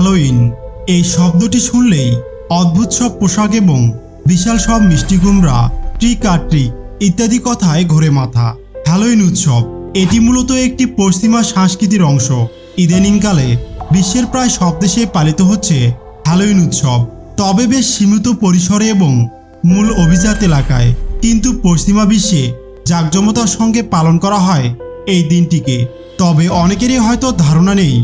Halloween. এই শব্দটি শুনলেই অদ্ভুত সব পোশাক এবং বিশাল সব মিষ্টি কুমড়া ট্রিক আর ট্রিক ইত্যাদি কথায় ঘোরে মাথা। হ্যালোইন উৎসব, এটি মূলত একটি পশ্চিমা সংস্কৃতির অংশ। ইদানিংকালে বিশ্বের প্রায় সব দেশে পালিত হচ্ছে হ্যালোইন উৎসব। তবে বেশ সীমিত পরিসরে এবং মূল অভিজাত এলাকায় কিন্তু পশ্চিমা বিশ্বে জাকজমতার সঙ্গে পালন করা হয় এই দিনটিকে। তবে অনেকেরই হয়তো ধারণা নেই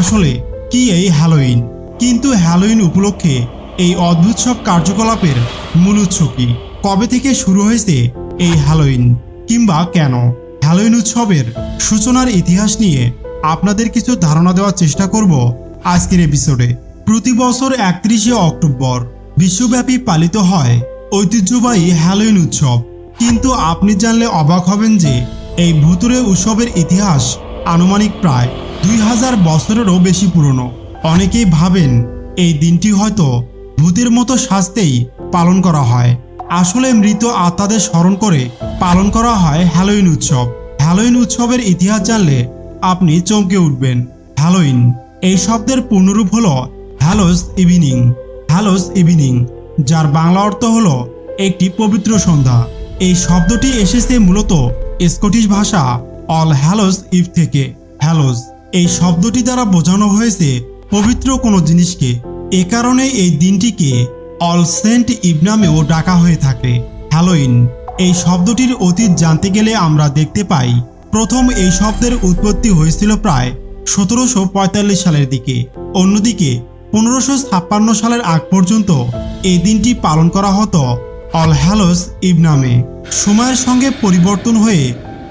আসলে কি এই হ্যালোইন কিন্তু হ্যালোইন উপলক্ষে এই অদ্ভুত সব কার্যকলাপের মূল উৎস কি? কবে থেকে শুরু হয়েছে এই হ্যালোইন কিংবা কেন? হ্যালোইন উৎসবের সূচনার ইতিহাস নিয়ে আপনাদের কিছু ধারণা দেওয়ার চেষ্টা করব আজকের এপিসোডে প্রতি বছর একত্রিশে অক্টোবর বিশ্বব্যাপী পালিত হয় ঐতিহ্যবাহী হ্যালোইন উৎসব। কিন্তু আপনি জানলে অবাক হবেন যে এই ভুতুরে উৎসবের ইতিহাস আনুমানিক প্রায় দুই হাজার বছরেরও বেশি পুরনো। অনেকেই ভাবেন এই দিনটি হয়তো ভূতের মতো সাজতেই পালন করা হয়। আসলে মৃত আত্মাদের স্মরণ করে পালন করা হয় হ্যালোইন উৎসব। হ্যালোইন উৎসবের ইতিহাস জানলে আপনি চমকে উঠবেন। হ্যালোইন, এই শব্দের পূর্ণরূপ হল হ্যালোস ইভিনিং। হ্যালোস ইভিনিং, যার বাংলা অর্থ হল একটি পবিত্র সন্ধ্যা। এই শব্দটি এসেছে মূলত স্কটিশ ভাষা অল হ্যালোস ইভ থেকে। হ্যালোস এই শব্দটি দ্বারা বোঝানো হয়েছে পবিত্র কোনো জিনিসকে। এ কারণে এই দিনটিকে অল সেন্ট ইভ নামেও ডাকা হয়ে থাকে। হ্যালোইন, এই শব্দটির অতীত জানতে গেলে আমরা দেখতে পাই, প্রথম এই শব্দের উৎপত্তি হয়েছিল প্রায় সতেরোশো পঁয়তাল্লিশ সালের দিকে। অন্যদিকে, পনেরোশো ছাপ্পান্ন সালের আগ পর্যন্ত এই দিনটি পালন করা হতো অল হ্যালোস ইভ নামে। সময়ের সঙ্গে পরিবর্তন হয়ে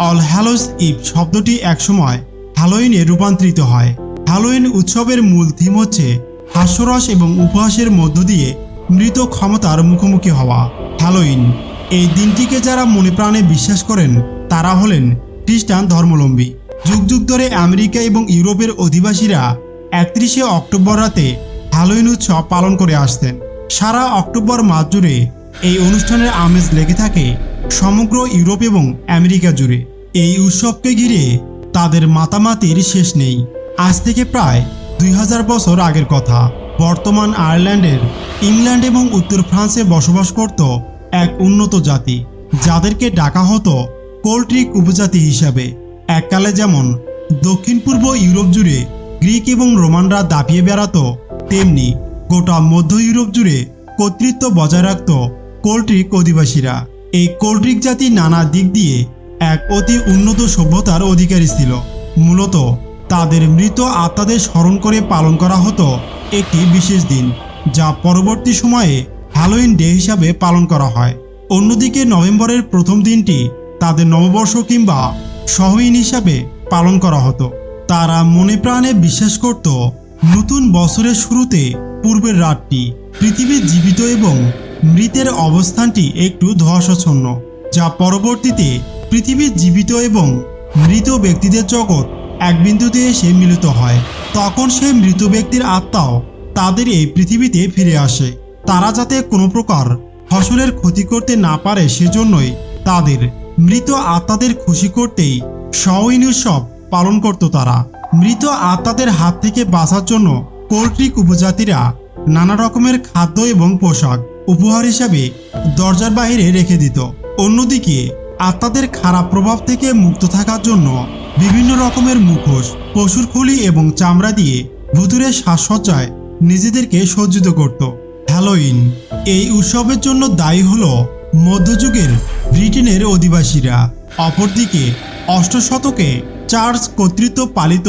অল হ্যালোস ইভ শব্দটি একসময় হ্যালোইনে রূপান্তরিত হয়। হ্যালোইন উৎসবের মূল থিম হচ্ছে হাস্যরস এবং উপহাসের মধ্য দিয়ে মৃত ক্ষমতার মুখোমুখি হওয়া হ্যালোইন এই দিনটিকে যারা মনে প্রাণে বিশ্বাস করেন, তারা হলেন খ্রিস্টান ধর্মলম্বী। যুগ যুগ ধরে আমেরিকা এবং ইউরোপের অধিবাসীরা একত্রিশে অক্টোবর রাতে হ্যালোইন উৎসব পালন করে আসতেন। সারা অক্টোবর মাস জুড়ে এই অনুষ্ঠানের আমেজ লেগে থাকে সমগ্র ইউরোপ এবং আমেরিকা জুড়ে। এই উৎসবকে ঘিরে তাদের মাতামাতির শেষ নেই। আজ থেকে প্রায় দুই হাজার বছর আগের কথা। বর্তমান আয়ারল্যান্ডের ইংল্যান্ড এবং উত্তর ফ্রান্সে বসবাস করত এক উন্নত জাতি, যাদেরকে ডাকা হতো কোল্ট্রিক উপজাতি হিসাবে। এককালে যেমন দক্ষিণ পূর্ব ইউরোপ জুড়ে গ্রিক এবং রোমানরা দাপিয়ে বেড়াতো, তেমনি গোটা মধ্য ইউরোপ জুড়ে কর্তৃত্ব বজায় রাখত কোল্ট্রিক অধিবাসীরা। এই কোল্ট্রিক জাতি নানা দিক দিয়ে এক অতি উন্নত সভ্যতার অধিকারী ছিল। মূলত তাদের মৃত আত্মাদের স্মরণ করে পালন করা হতো একটি বিশেষ দিন, যা পরবর্তী সময়ে হ্যালোইন ডে হিসাবে পালন করা হয়। অন্যদিকে নভেম্বরের প্রথম দিনটি তাদের নববর্ষ কিংবা সহইন হিসাবে পালন করা হতো। তারা মনে প্রাণে বিশ্বাস করত, নতুন বছরের শুরুতে পূর্বের রাতটি পৃথিবীর জীবিত এবং মৃতের অবস্থানটি একটু ধোঁয়াশাচ্ছন্ন যা পরবর্তীতে পৃথিবীর জীবিত এবং মৃত ব্যক্তিদের জগৎ এক বিন্দুতে এসে মিলিত হয়। তখন সেই মৃত ব্যক্তির আত্মাও তাদের এই পৃথিবীতে ফিরে আসে। তারা যাতে কোনো প্রকার ফসলের ক্ষতি করতে না পারে সেজন্যই তাদের মৃত আত্মাদের খুশি করতেই সওইন উৎসব পালন করত তারা। মৃত আত্মাদের হাত থেকে বাঁচার জন্য পোলট্রিক উপজাতিরা নানা রকমের খাদ্য এবং পোশাক উপহার হিসাবে দরজার বাইরে রেখে দিত। অন্যদিকে আত্মাদের খারাপ প্রভাব থেকে মুক্ত থাকার জন্য বিভিন্ন রকমের মুখোশ, পশুর খুলি এবং চামড়া দিয়ে ভুতুরের সাজসজ্জায় নিজেদেরকে সজ্জিত করত। হ্যালোইন, এই উৎসবের জন্য দায়ী হল মধ্যযুগের ব্রিটেনের অধিবাসীরা। অপরদিকে অষ্ট শতকে চার্চ কর্তৃত্ব পালিত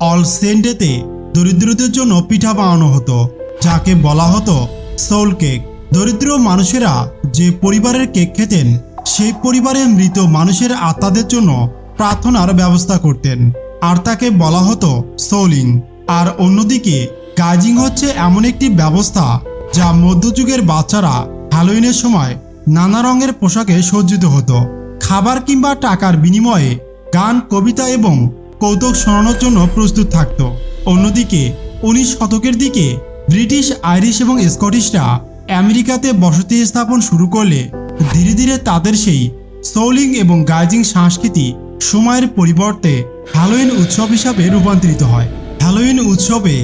অল সেন্ডেতে দরিদ্রদের জন্য পিঠা বানানো হতো, যাকে বলা হতো সোল কেক। দরিদ্র মানুষেরা যে পরিবারের কেক খেতেন সেই পরিবারের মৃত মানুষের আত্মাদের জন্য প্রার্থনার ব্যবস্থা করতেন। আর তাকে বলা হতো সোলিং। আর অন্যদিকে, গাইজিং হচ্ছে এমন একটি ব্যবস্থা যা মধ্যযুগের বাচ্চারা হ্যালোইনের সময় নানা রঙের পোশাকে সজ্জিত হতো। খাবার কিংবা টাকার বিনিময়ে গান, কবিতা এবং কৌতুক শোনানোর জন্য প্রস্তুত থাকত। অন্যদিকে, উনিশ শতকের দিকে ব্রিটিশ, আইরিশ এবং স্কটিশরা আমেরিকাতে বসতি স্থাপন শুরু করলে ধীরে ধীরে তাদের সেই সৌলিং এবং গাইজিং সংস্কৃতি সময়ের পরিবর্তে হ্যালোইন উৎসব হিসাবে রূপান্তরিত হয়। হ্যালোইন উৎসবে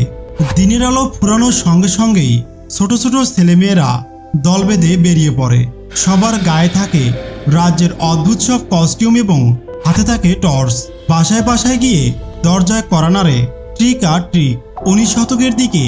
দিনের আলো ফুরানোর সঙ্গে সঙ্গেই ছোট ছোট ছেলেমেয়েরা দল বেঁধে বেরিয়ে পড়ে। সবার গায়ে থাকে রাজ্যের অদ্ভুত সব কস্টিউম এবং হাতে থাকে টর্চ বাসায় বাসায় গিয়ে দরজায় করানারে ট্রিক আর ট্রিক উনিশ শতকের দিকে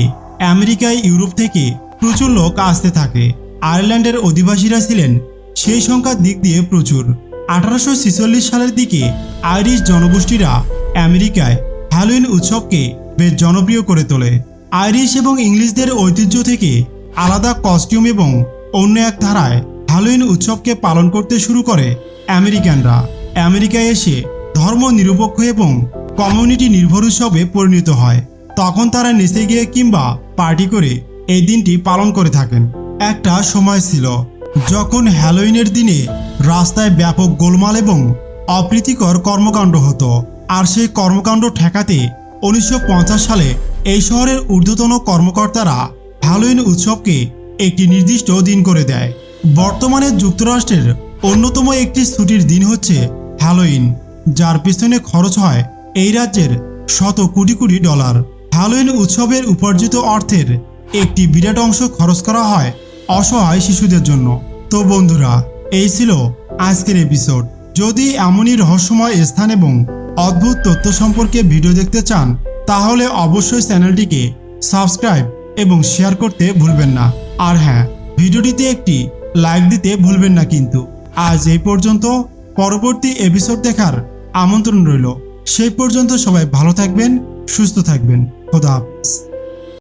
আমেরিকায় ইউরোপ থেকে প্রচুর লোক আসতে থাকে। আয়ারল্যান্ডের অধিবাসীরা ছিলেন সেই সংখ্যার দিক দিয়ে প্রচুর। আঠারোশো ছেচল্লিশ সালের দিকে আইরিশ জনগোষ্ঠীরা আমেরিকায় হ্যালোইন উৎসবকে বেশ জনপ্রিয় করে তোলে। আইরিশ এবং ইংলিশদের ঐতিহ্য থেকে আলাদা কস্টিউম এবং অন্য এক ধারায় হ্যালোইন উৎসবকে পালন করতে শুরু করে আমেরিকানরা। আমেরিকায় এসে ধর্ম নিরপেক্ষ এবং কমিউনিটি নির্ভর উৎসবে পরিণত হয়। তখন তারা নেচে গিয়ে কিংবা পার্টি করে এই দিনটি পালন করে থাকেন। একটা সময় ছিল যখন হ্যালোইনের দিনে রাস্তায় ব্যাপক গোলমাল এবং অপ্রীতিকর কর্মকাণ্ড হতো, আর সেই কর্মকাণ্ড ঠেকাতে উনিশশো পঞ্চাশ সালে এই শহরের ঊর্ধ্বতন কর্মকর্তারা হ্যালোইন উৎসবকে একটি নির্দিষ্ট দিন করে দেয়। বর্তমানে যুক্তরাষ্ট্রের অন্যতম একটি ছুটির দিন হচ্ছে হ্যালোইন, যার পিছনে খরচ হয় এই রাজ্যের শত কোটি কোটি ডলার। হ্যালোইন উৎসবের উপার্জিত অর্থের একটি বিরাট অংশ খরচ করা হয় অসহায় শিশুদের জন্য। তো বন্ধুরা, এই ছিল আজকের এপিসোড যদি এমনই রহস্যময় স্থান এবং অদ্ভুত তথ্য সম্পর্কে ভিডিও দেখতে চান, তাহলে অবশ্যই চ্যানেলটিকে সাবস্ক্রাইব এবং শেয়ার করতে ভুলবেন না। আর হ্যাঁ ভিডিওটিতে একটি লাইক দিতে ভুলবেন না কিন্তু। আজ এই পর্যন্ত। পরবর্তী এপিসোড দেখার আমন্ত্রণ রইল। সেই পর্যন্ত সবাই ভালো থাকবেন, সুস্থ থাকবেন। খোদা হাফেজ।